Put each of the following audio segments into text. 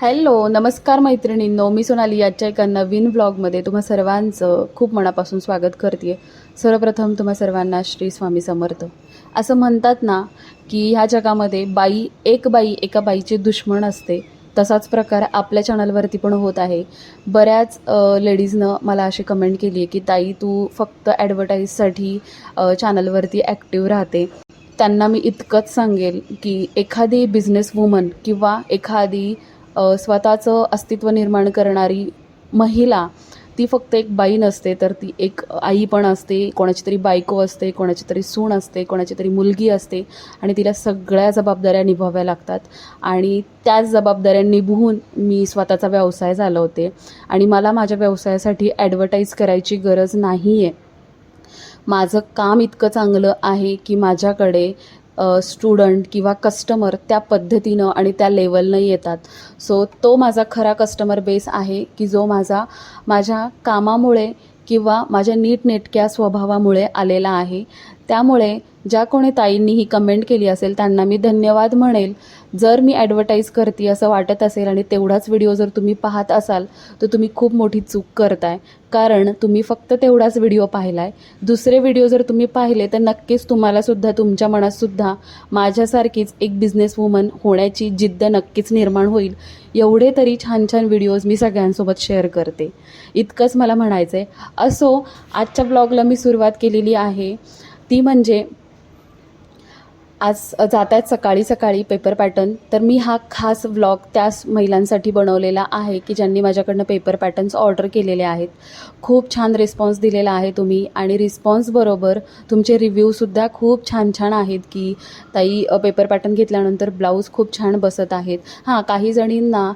Hello नमस्कार मैत्रिणींनो मी सोनाली आजच्या एका नवीन व्लॉगमध्ये तुम्हा सर्वांचं खूप मनापासून स्वागत करते सर्वप्रथम तुम्हा सर्वांना श्री स्वामी समर्थ. असं म्हणतात ना की ह्या जगामध्ये बाई एक बाई एका बाईची दुश्मन असते. तसाच प्रकार आपल्या चॅनलवरती पण होत आहे. बऱ्याच लेडीजनं मला अशी कमेंट केली आहे की ताई तू फक्त ॲडव्हर्टाईजसाठी चॅनलवरती ॲक्टिव्ह राहते. त्यांना मी इतकंच सांगेल की एखादी बिझनेस वुमन किंवा एखादी स्वतःचं अस्तित्व निर्माण करणारी महिला ती फक्त एक बाई नसते तर ती एक आई पण असते कोणाची तरी बायको असते कोणाची तरी सून असते कोणाची तरी मुलगी असते आणि तिला सगळ्या जबाबदाऱ्या निभाव्या लागतात. आणि त्याच जबाबदाऱ्या निभवून मी स्वतःचा व्यवसाय चालवते. आणि मला माझ्या व्यवसायासाठी ॲडव्हर्टाईज करायची गरज नाही आहे माझं काम इतकं चांगलं आहे की माझ्याकडे स्टुडंट किंवा कस्टमर त्या पद्धतीनं आणि त्या लेवलनं येतात. सो तो माझा खरा कस्टमर बेस आहे की जो माझा माझ्या कामामुळे किंवा माझ्या नीटनेटक्या स्वभावामुळे आलेला आहे. त्यामुळे ज्या कोणी ताईंनी ही कमेंट केली असेल त्यांना मी धन्यवाद म्हणेल. जर मी ॲडव्हर्टाईज करते असं वाटत असेल आणि तेवढाच व्हिडिओ जर तुम्ही पाहत असाल तर तुम्ही खूप मोठी चूक करताय. कारण तुम्ही फक्त तेवढाच व्हिडिओ पाहिला आहे दुसरे व्हिडिओ जर तुम्ही पाहिले तर नक्कीच तुम्हालासुद्धा तुमच्या मनातसुद्धा माझ्यासारखीच एक बिझनेस वुमन होण्याची जिद्द नक्कीच निर्माण होईल. एवढे तरी छान छान व्हिडिओज मी सगळ्यांसोबत शेअर करते. इतकंच मला म्हणायचं आहे असो आजच्या ब्लॉगला मी सुरुवात केलेली आहे. ती म्हणजे आज जात आहेत सकाळी सकाळी पेपर पॅटर्न तर मी हा खास व्लॉग त्याच महिलांसाठी बनवलेला आहे की ज्यांनी माझ्याकडनं पेपर पॅटर्न्स ऑर्डर केलेले आहेत. खूप छान रिस्पॉन्स दिलेला आहे तुम्ही आणि रिस्पॉन्सबरोबर तुमचे रिव्ह्यूसुद्धा खूप छान छान आहेत की ताई पेपर पॅटर्न घेतल्यानंतर ब्लाऊज खूप छान बसत आहेत. हां काही जणींना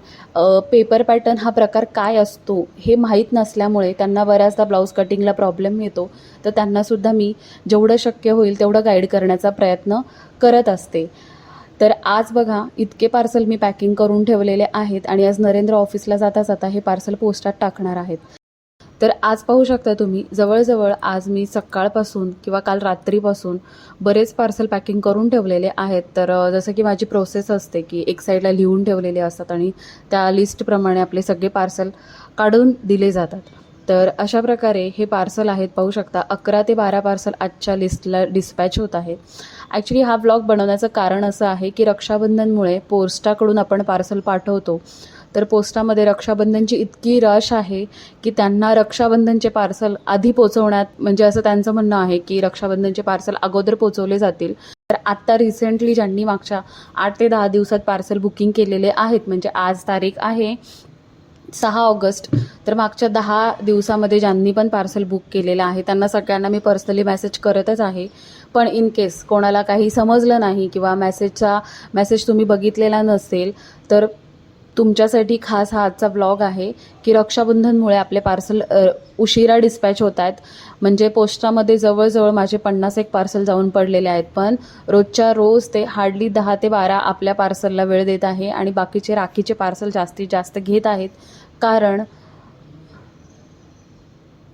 पेपर पॅटर्न हा प्रकार काय असतो हे माहीत नसल्यामुळे त्यांना बऱ्याचदा ब्लाऊज कटिंगला प्रॉब्लेम येतो. तर त्यांनासुद्धा मी जेवढं शक्य होईल तेवढं गाईड करण्याचा प्रयत्न करत असते. तर आज बघा इतके पार्सल मी पॅकिंग करून ठेवलेले आहेत आणि आज नरेंद्र ऑफिसला जाता जाता हे पार्सल पोस्टात टाकणार आहेत. तर आज पाहू शकता तुम्ही जवळजवळ आज मी सकाळपासून किंवा काल रात्रीपासून बरेच पार्सल पॅकिंग करून ठेवलेले आहेत. तर जसं की माझी प्रोसेस असते की एक साईडला लिहून ठेवलेले असतात आणि त्या लिस्टप्रमाणे आपले सगळे पार्सल काढून दिले जातात. तर अशा प्रकारे हे पार्सल आहेत. पाहू शकता अकरा ते बारा पार्सल आजच्या लिस्टला डिस्पॅच होत आहे. ॲक्च्युली हा ब्लॉग बनवण्याचं कारण असं आहे की रक्षाबंधनमुळे पोस्टाकडून आपण पार्सल पाठवतो. तर पोस्टामध्ये रक्षाबंधनची इतकी रश आहे की त्यांना रक्षाबंधनचे पार्सल आधी पोचवण्यात म्हणजे असं त्यांचं म्हणणं आहे की रक्षाबंधनचे पार्सल अगोदर पोचवले जातील. तर आत्ता रिसेंटली ज्यांनी मागच्या आठ ते दहा दिवसात पार्सल बुकिंग केलेले आहेत म्हणजे आज तारीख आहे सहा ऑगस्ट. तर मागच्या दहा दिवसामध्ये ज्यांनी पण पार्सल बुक केलेलं आहे त्यांना सगळ्यांना मी पर्सनली मेसेज करतच आहे. पण इन केस कोणाला काही समजलं नाही किंवा मेसेजचा मेसेज तुम्ही बघितलेला नसेल तर तुमच्यासाठी खास हा आजचा ब्लॉग आहे की रक्षाबंधनमुळे आपले पार्सल उशिरा डिस्पॅच होत आहेत. म्हणजे पोस्टामध्ये जवळजवळ माझे पन्नास एक पार्सल जाऊन पडलेले आहेत. पण रोजच्या रोज ते हार्डली दहा ते बारा आपल्या पार्सलला वेळ देत आहे आणि बाकीचे राखीचे पार्सल जास्तीत जास्त घेत आहेत. कारण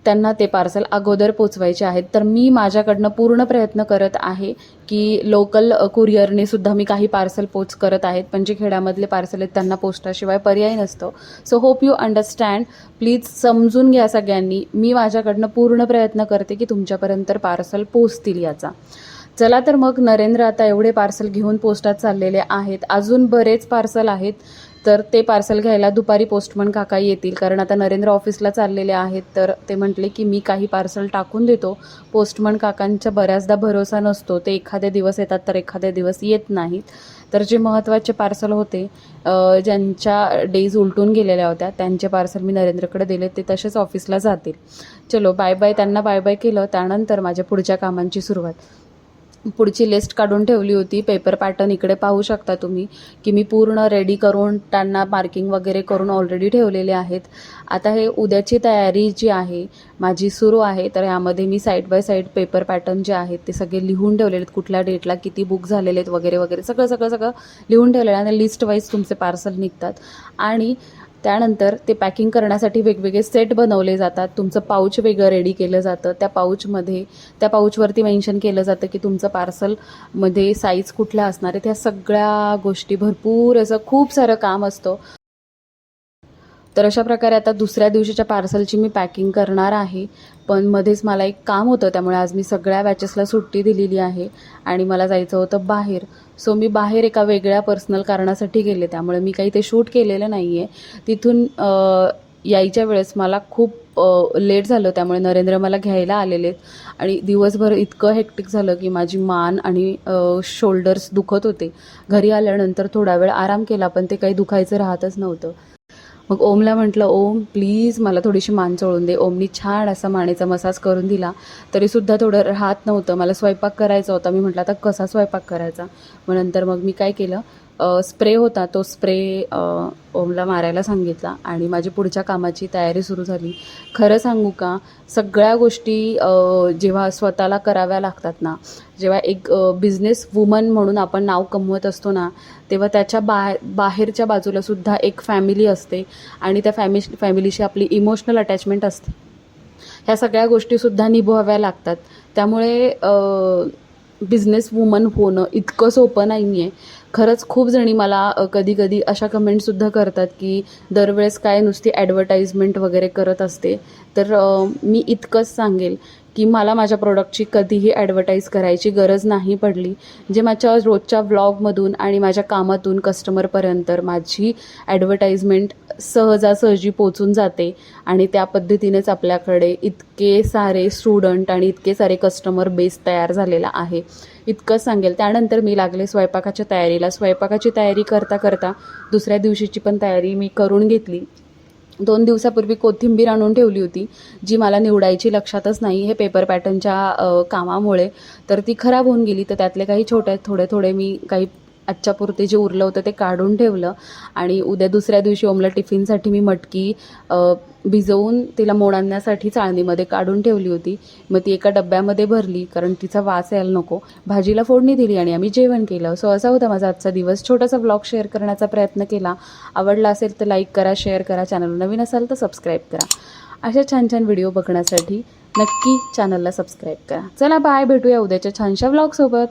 त्यांना ते पार्सल अगोदर पोचवायचे आहेत. तर मी माझ्याकडनं पूर्ण प्रयत्न करत आहे की लोकल कुरिअरने सुद्धा मी काही पार्सल पोच करत आहेत. पण जे खेड्यामधले पार्सल आहेत त्यांना पोस्टाशिवाय पर्याय नसतो. So hope you understand please समजून घ्या सगळ्यांनी. मी माझ्याकडनं पूर्ण प्रयत्न करते की तुमच्यापर्यंत पार्सल पोचतील याचा. चला तर मग नरेंद्र आता एवढे पार्सल घेऊन पोस्टात चाललेले आहेत. अजून बरेच पार्सल आहेत. तर ते पार्सल घ्यायला दुपारी पोस्टमन काका येतील. कारण आता नरेंद्र ऑफिसला चाललेले आहेत तर ते म्हटले की मी काही पार्सल टाकून देतो. पोस्टमन काकांचा बऱ्याचदा भरोसा नसतो. ते एखादे दिवस येतात तर एखादे दिवस येत नाहीत. तर जे महत्त्वाचे पार्सल होते ज्यांच्या डेज उलटून गेलेल्या होत्या त्यांचे पार्सल मी नरेंद्रकडे दिले ते तसेच ऑफिसला जातील. चलो बाय बाय त्यांना बाय बाय केलं. त्यानंतर माझ्या पुढच्या कामांची सुरुवात. पुढची लिस्ट काढून ठेवली होती. पेपर पॅटर्न इकडे पाहू शकता तुम्ही की मी पूर्ण रेडी करून त्यांना मार्किंग वगैरे करून ऑलरेडी ठेवलेले आहेत. आता हे उद्याची तयारी जी आहे माझी सुरू आहे तर यामध्ये मी side by side paper pattern जे आहेत ते सगळे लिहून ठेवलेले आहेत. कुठल्या डेटला किती बुक झालेले आहेत वगैरे वगैरे सगळं सगळं सगळं लिहून ठेवलेलं आहे. आणि लिस्ट वाईज तुमचे पार्सल निघतात. आणि त्यानंतर ते पॅकिंग करण्यासाठी वेगवेगळे सेट बनवले जातात. तुमचं पाऊच वेगळं रेडी केलं जातं. त्या पाऊचमध्ये त्या पाऊचवरती मेन्शन केलं जातं की तुमचं पार्सलमध्ये साईज कुठल्या असणार आहे. त्या सगळ्या गोष्टी भरपूर असं खूप सारं काम असतं. तर अशा प्रकारे आता दुसऱ्या दिवशीच्या पार्सलची मी पॅकिंग करणार आहे. पण मध्येच मला एक काम होतं त्यामुळे आज मी सगळ्या बॅचेसला सुट्टी दिलेली आहे आणि मला जायचं होतं बाहेर. सो मी बाहेर एका वेगळ्या पर्सनल कारणासाठी गेले त्यामुळे मी काही ते शूट केलेलं नाही आहे तिथून यायच्या वेळेस मला खूप लेट झालं त्यामुळे नरेंद्र मला घ्यायला आलेले आणि दिवसभर इतकं हेक्टिक झालं की माझी मान आणि शोल्डर्स दुखत होते. घरी आल्यानंतर थोडा वेळ आराम केला पण ते काही दुखायचं राहतच नव्हतं. मग ओमला म्हटलं ओम प्लीज मला थोडीशी मान चोळून दे. ओमनी छान असा मानेचा मसाज करून दिला. तरीसुद्धा थोडं राहत नव्हतं. मला स्वयंपाक करायचा होता. मी म्हटलं आता कसा स्वयंपाक करायचा? मग नंतर मग मी काय केलं? स्प्रे होता तो स्प्रे ओमला मारायला सांगितला आणि माझी पुढच्या कामाची तयारी सुरू झाली. खरं सांगू का सगळ्या गोष्टी जेव्हा स्वतःला कराव्या लागतात ना जेव्हा एक बिझनेस वुमन म्हणून आपण नाव कमवत असतो ना तेव्हा त्याच्या बा बाहेरच्या बाजूला सुद्धा एक फॅमिली असते आणि त्या फॅमि फॅमिलीशी आपली इमोशनल अटॅचमेंट असते. ह्या सगळ्या गोष्टीसुद्धा निभवाव्या लागतात. त्यामुळे बिझनेस वुमन होणं इतकं सोपं नाही आहे खरंच खूप जणी मला कधी कधी अशा कमेंटसुद्धा करतात की दरवेळेस काय नुसती ॲडव्हर्टाईजमेंट वगैरे करत असते. तर मी इतकंच सांगेल की मला माझ्या प्रोडक्टची कधीही ॲडव्हर्टाईज करायची गरज नाही पडली. जे माझ्या रोजच्या व्लॉगमधून आणि माझ्या कामातून कस्टमरपर्यंत माझी ॲडव्हर्टाईजमेंट सहजासहजी पोचून जाते आणि त्या पद्धतीनेच आपल्याकडे इतके सारे स्टुडंट आणि इतके सारे कस्टमर बेस तयार झालेला आहे. इतकं सांगेल. त्यानंतर मी लागले स्वयंपाकाच्या तयारीला. स्वयंपाकाची तयारी करता करता दुसऱ्या दिवशीची पण तयारी मी करून घेतली. दोन दिवसापूर्वी कोथिंबीर आणून ठेवली होती जी मला निवडायची लक्षातच नाही. हे पेपर पॅटर्नच्या कामामुळे. तर ती खराब होऊन गेली. तर त्यातले काही छोटे थोडे थोडे मी काही आजच्यापुरते जे उरलं होतं ते काढून ठेवलं. आणि उद्या दुसऱ्या दिवशी ओमला टिफिनसाठी मी मटकी भिजवून तिला मोड आणण्यासाठी चाळणीमध्ये काढून ठेवली होती. मग ती एका डब्यामध्ये भरली कारण तिचा वास यायला नको. भाजीला फोडणी दिली आणि आम्ही जेवण केलं. सो असा होता माझा आजचा दिवस. छोटासा ब्लॉग शेअर करण्याचा प्रयत्न केला. आवडला असेल तर लाईक करा शेअर करा. चॅनल नवीन असाल तर सबस्क्राईब करा. अशा छान छान व्हिडिओ बघण्यासाठी नक्की चॅनलला सबस्क्राईब करा. चला बाय. भेटूया उद्याच्या छानशा व्लॉगसोबत